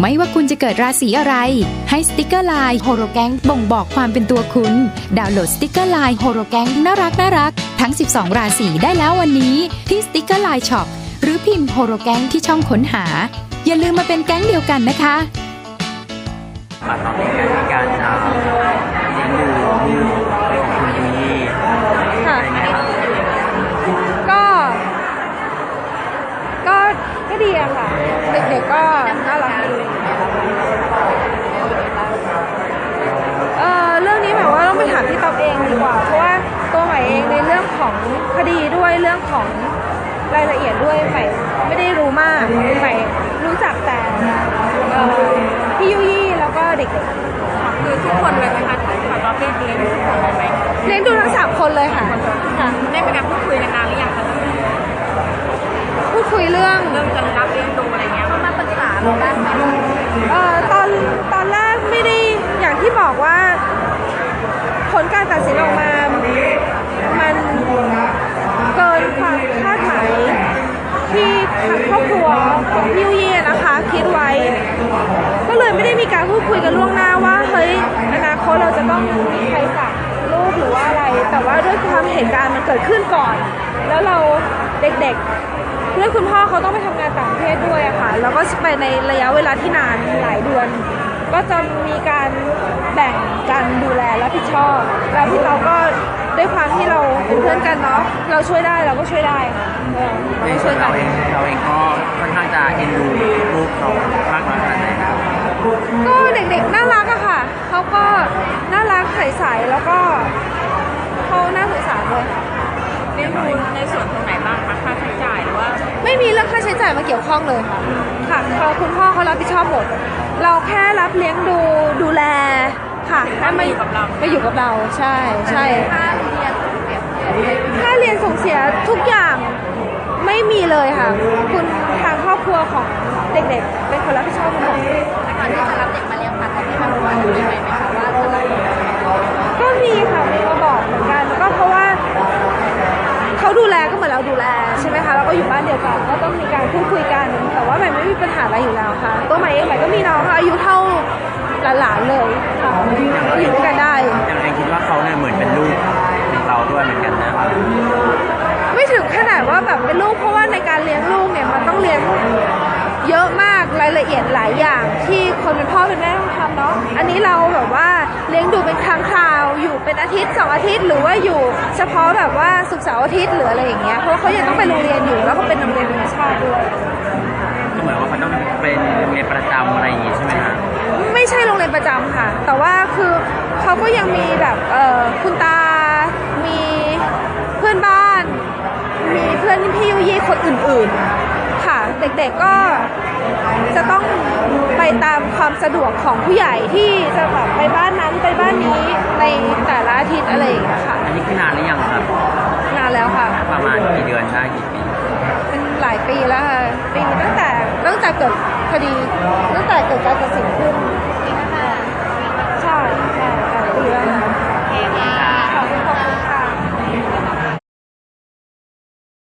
ไม่ว่าคุณจะเกิดราศีอะไร ให้สติกเกอร์ไลน์โฮโรแกงบ่งบอกความเป็นตัวคุณ ดาวน์โหลดสติกเกอร์ไลน์โฮโรแกงน่ารักน่ารักทั้ง 12 ราศีได้แล้ววันนี้ ที่สติกเกอร์ไลน์ช็อปหรือพิมพ์โฮโรแกงที่ช่องค้นหา อย่าลืมมาเป็นแก๊งเดียวกันนะคะมาตอนนี้มีการอ่าเลี้ยงดูของคุณยูยี่ค่ะอะไงี้ยครับก็ ก็ก็ดีอะค่ะ เด็กๆก็น่ารักดีเอ่อเรื่องนี้หมายว่าต้องไปถามพี่ต๊อบเองดีกว่า เพราะว่าตัวใหม่เองในเรื่องของค ดีด้วยเรื่องของรายละเอียดด้วยใหม่ไม่ได้รู้มากใหม่รู้จักแต่พี่ยุยี่แล้วก็เด็กๆ แต่ว่าด้วยความเหตุการณ์มันเกิดขึ้นก่อน แล้วเราเด็กๆเพื่อนคุณพ่อเขาต้องไปทำงานต่างประเทศด้วยอะค่ะ แล้วก็ไปในระยะเวลาที่นานหลายเดือน ก็จะมีการแบ่งการดูแลรับผิดชอบ แล้วพี่เราก็ด้วยความที่เราเป็นเพื่อนกันเนาะ เราช่วยได้เราก็ช่วยได้ค่ะเออเราในก็ส่ช่ววนยกัเรานเองเราเองก็ค่อนข้างจะเอ็นดูลูกเขามากน้อยขนาดไหนครับก็เด็กๆน่ารักอะค่ะ เขาก็น่ารักใสๆแล้วก็ เขาน่าสงสารด้วยค่ะเลี้ยงดูในส่วนตรงไหนบ้างคะค่าใช้จ่ายหรือว่าไม่มีเรื่องค่าใช้จ่ายมาเกี่ยวข้องเลยค่ะค่ะเขาคุณพ่อเขารับผิดชอบหมด เราแค่รับเลี้ยงดูดูแลค่ะให้มาอยู่กับเรามาอยู่กับเราใช่ใช่ค่าเรียนค่าเรียนส่งเสียทุกอย่างไม่มีเลยค่ะ คุณทางครอบครัวของเด็กๆ เป็นคนรับผิดชอบทั้งหมดก่อนที่จะรับเด็กมา ดูแลก็เหมือนเราดูแลใช่ไหมคะแล้วก็อยู่บ้านเดียวกันก็ต้องมีการพูดคุยกัน แต่ว่าใหม่ไม่มีปัญหาอะไรอยู่แล้วค่ะ ตัวใหม่เองใหม่ก็มีน้องอายุเท่าหลานๆเลยค่ะก็อยู่ด้วยกันได้ ยังเองคิดว่าเขาเนี่ยเหมือนเป็นลูกของเราด้วยเหมือนกันนะไม่ถึงขนาดว่าแบบเป็นลูกเพราะว่าในการเลี้ยงลูกเนี่ยมันต้องเลี้ยงเยอะมากรายละเอียดหลายอย่างที่ คนเป็นพ่อเป็นแม่ต้องทำเนาะ อันนี้เราแบบว่าเลี้ยงดูเป็นครั้งคราวอยู่เป็นอาทิตย์สองอาทิตย์หรือว่าอยู่ เฉพาะแบบว่าศุกร์เสาร์อาทิตย์หรืออะไรอย่างเงี้ยเพราะว่าเขายังต้องไปโรงเรียนอยู่แล้วก็เป็นโรงเรียนธรรมชาติด้วยก็เหมือนว่าเขาต้องเป็นโรงเรียนประจำอะไรอย่างงี้ใช่ไหมฮะไม่ใช่โรงเรียนประจำค่ะ แต่ว่าคือเขาก็ยังมีแบบเอ่อคุณตา มีเพื่อนบ้าน มีเพื่อนพี่ยุยี่คนอื่นๆ ค่ะ เด็กๆก็จะต้องไป ตามความสะดวกของผู้ใหญ่ที่จะแบบไปบ้านนั้นไปบ้านนี้ในแต่ละอาทิตย์อะไรอย่างเงี้ยค่ะอันนี้คือนานหรือยังครับ นานแล้วค่ะ ประมาณกี่เดือนได้กี่ปีเป็นหลายปีแล้วค่ะปีตั้งแต่ตั้งแต่เกิดคดีตั้งแต่เกิดการตัดสินขึ้น